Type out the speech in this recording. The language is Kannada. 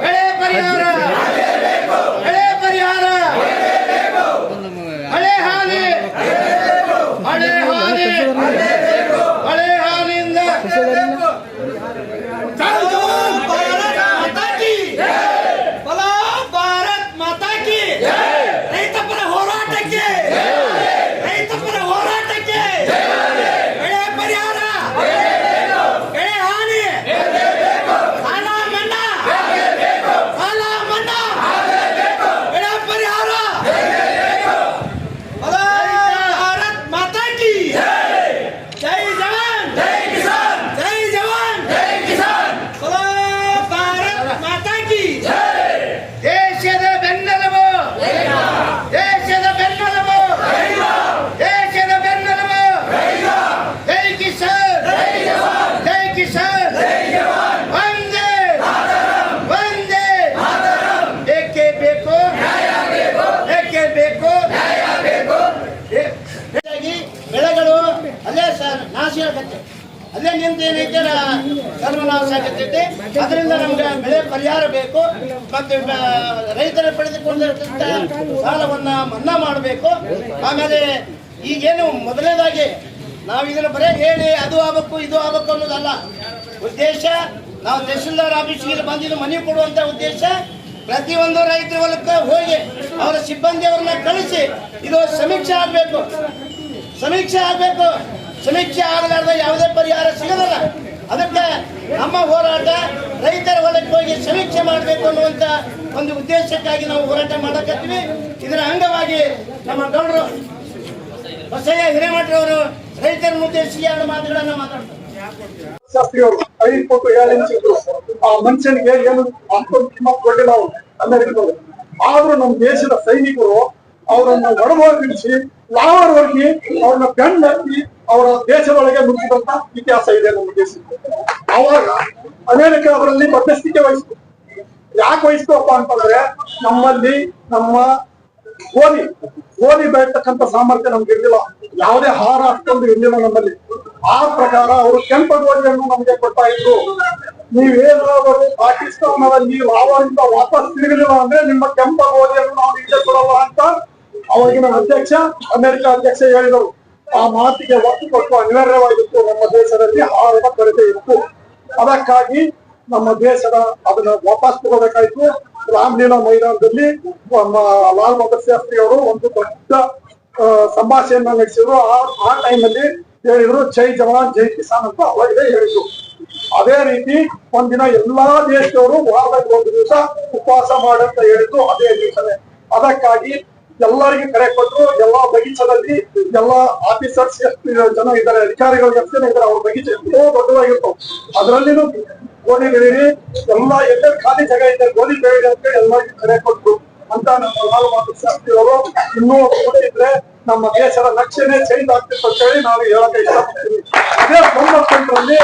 ಬೆಳೆ ಪರಿಹಾರ ಬೆಳೆಗಳು ಅಲ್ಲೇ ನಾಶ ಆಗುತ್ತೆ. ಅಲ್ಲೇ ನಿಂತ ಏನೈತೆ ಧರ್ಮ ನಾಶ ಆಗತ್ತೈತೆ ಅದರಿಂದ ನಮ್ಗೆ ಬೆಳೆ ಪರಿಹಾರ ಬೇಕು. ಮತ್ತೆ ರೈತರು ಪಡೆದುಕೊಂಡಿರ್ತಕ್ಕಂಥ ಸಾಲವನ್ನ ಮನ್ನಾ ಮಾಡಬೇಕು. ಆಮೇಲೆ ಈಗೇನು ಮೊದಲನೇದಾಗಿ ನಾವು ಇದನ್ನು ಬರೇ ಹೇಳಿ ಅದು ಆಗಬೇಕು ಇದು ಆಗಬೇಕು ಅನ್ನೋದಲ್ಲ. ಉದ್ದೇಶ, ನಾವು ತಹಶೀಲ್ದಾರ್ ಆಫೀಸ್ಗೆ ಬಂದಿದ್ದು ಮನೆ ಕೊಡುವಂತ ಉದ್ದೇಶ, ಪ್ರತಿಯೊಂದು ರೈತರ ಹೊಲಕ್ಕೆ ಹೋಗಿ ಅವರ ಸಿಬ್ಬಂದಿಯವ್ರನ್ನ ಕಳಿಸಿ ಇದು ಸಮೀಕ್ಷೆ ಆಗಬೇಕು. ಸಮೀಕ್ಷೆ ಆಗಬೇಕು. ಸಮೀಕ್ಷೆ ಆಗಲಾರ್ದ ಯಾವುದೇ ಪರಿಹಾರ ಸಿಗದಲ್ಲ. ಅದಕ್ಕೆ ನಮ್ಮ ಹೋರಾಟ ರೈತರ ಹೊಲಕ್ಕೆ ಹೋಗಿ ಸಮೀಕ್ಷೆ ಮಾಡಬೇಕು ಅನ್ನುವಂತ ಒಂದು ಉದ್ದೇಶಕ್ಕಾಗಿ ನಾವು ಹೋರಾಟ ಮಾಡಕತ್ತೀವಿ. ಇದರ ಅಂಗವಾಗಿ ನಮ್ಮ ಗೌಡರು ಬಸಯ್ಯ ಹಿರೇಮಠರವರು ರೈತರನ್ನು ಉದ್ದೇಶಿಸಿ ಎರಡು ಮಾತುಗಳನ್ನ ಮಾತಾಡ್ತಾರೆ. ಶಾಸ್ತ್ರಿಯವರು ಐದು ಫೋಟೋ ಏಳು ಎನಿಸಿದ್ರು ಆ ಮನುಷ್ಯನಿಗೆ ಏನು ಅಷ್ಟೊಂದು ಕಿಮ್ಮತ್ ಕೊಟ್ಟಿಲ್ಲ ಅವರು ಆದ್ರೂ ನಮ್ಮ ದೇಶದ ಸೈನಿಕರು ಅವರನ್ನು ಒಡಮೋಡಿಸಿ ಲಾವರ್ ಹೋಗಿ ಅವ್ರನ್ನ ಬೆಂಡ್ ಹತ್ತಿ ಅವರ ದೇಶದೊಳಗೆ ಮುಗಿದಂತ ಇತಿಹಾಸ ಇದೆ ನಮ್ಮ ದೇಶಕ್ಕೆ. ಅವಾಗ ಅಮೆರಿಕ ಅವರಲ್ಲಿ ಮಧ್ಯಸ್ಥಿಕೆ ವಹಿಸ್ತು. ಯಾಕೆ ವಹಿಸ್ತಪ್ಪ ಅಂತಂದ್ರೆ ನಮ್ಮಲ್ಲಿ ನಮ್ಮ ಗೋಧಿ ಗೋಧಿ ಬೆಳತಕ್ಕಂತ ಸಾಮರ್ಥ್ಯ ನಮ್ಗೆ ಇರ್ಲಿಲ್ಲ. ಯಾವುದೇ ಹಾರ ಅಷ್ಟೊಂದು ಇರ್ಲಿಲ್ಲ ನಮ್ಮಲ್ಲಿ. ಆ ಪ್ರಕಾರ ಅವರು ಕೆಂಪಗೋಡಿಯನ್ನು ನಮಗೆ ಕೊಡ್ತಾ ಇದ್ರು. ನೀವೇನಾದರೂ ನೀವು ಆವಾಗಿಂದ ವಾಪಸ್ ತಿರುಗಲಿಲ್ಲ ಅಂದ್ರೆ ನಿಮ್ಮ ಕೆಂಪಗೋಡಿಯನ್ನು ನಾವು ನಿಮಗೆ ಕೊಡಲ್ಲ ಅಂತ ಅವಾಗಿನ ಅಧ್ಯಕ್ಷ, ಅಮೆರಿಕ ಅಧ್ಯಕ್ಷ ಹೇಳಿದರು. ಆ ಮಾತಿಗೆ ಒತ್ತು ಕೊಟ್ಟು ಅನಿವಾರ್ಯವಾಗಿತ್ತು. ನಮ್ಮ ದೇಶದಲ್ಲಿ ಆಹಾರದ ಕೊರತೆ ಇತ್ತು. ಅದಕ್ಕಾಗಿ ನಮ್ಮ ದೇಶದ ಅದನ್ನ ವಾಪಸ್ ತಗೋಬೇಕಾಯ್ತು. ರಾಮಲೀಲಾ ಮೈದಾನದಲ್ಲಿ ನಮ್ಮ ಲಾಲ್ ಬಹದ್ದೂರ್ ಶಾಸ್ತ್ರಿ ಅವರು ಒಂದು ದೊಡ್ಡ ಸಂಭಾಷಣೆಯನ್ನ ನಡೆಸಿದ್ರು. ಆ ಟೈಮ್ ಟೈಮಲ್ಲಿ ಹೇಳಿದ್ರು, ಜೈ ಜವಾನ್, ಜೈ ಕಿಸಾನ್ ಅಂತ ಅವಾಗಲೇ ಹೇಳಿದ್ರು ಅದೇ ರೀತಿ ಒಂದಿನ ಎಲ್ಲಾ ದೇಶದವರು ವಾರದಲ್ಲಿ ಒಂದು ದಿವಸ ಉಪವಾಸ ಮಾಡಂತ ಹೇಳಿದ್ರು ಅದೇ ದಿವಸನೇ. ಅದಕ್ಕಾಗಿ ಎಲ್ಲರಿಗೂ ಕರೆ ಕೊಟ್ಟರು ಎಲ್ಲಾ ಬಗೀಚದಲ್ಲಿ ಎಲ್ಲಾ ಆಫೀಸರ್ಸ್ ಎಷ್ಟು ಜನ ಇದ್ದಾರೆ, ಅಧಿಕಾರಿಗಳು ಎಷ್ಟು ಜನ ಇದ್ದಾರೆ, ಅವ್ರ ಬಗೀಚೆ ಎಷ್ಟೋ ದೊಡ್ಡದಾಗಿತ್ತು ಅದರಲ್ಲಿನೂ ಗೋಧಿ ಬೆಳೀರಿ, ಎಲ್ಲಾ ಎಲ್ಲ ಖಾಲಿ ಜಾಗ ಇದೆ, ಗೋಧಿ ಬೆಳೀರಿ ಅಂತ ಎಲ್ಲರಿಗೂ ಕರೆ ಕೊಟ್ರು. ಅಂತ ನಮ್ಮ ಲಾಲ್ ಬಹದ್ದೂರ್ ಶಾಸ್ತ್ರಿ ಅವರು ಇನ್ನೂ ಇದ್ರೆ ನಮ್ಮ ದೇಶದ ನಕ್ಷೆನೇ ಚೇಂಜ್ ಆಗ್ತಿತ್ತು ಅಂತ ಹೇಳಿ ನಾವು ಹೇಳಕ್ಕೆ ಇಷ್ಟಪಡ್ತೀವಿ. ಇದೇ ತೊಂಬತ್ತೆಂಟರಲ್ಲಿ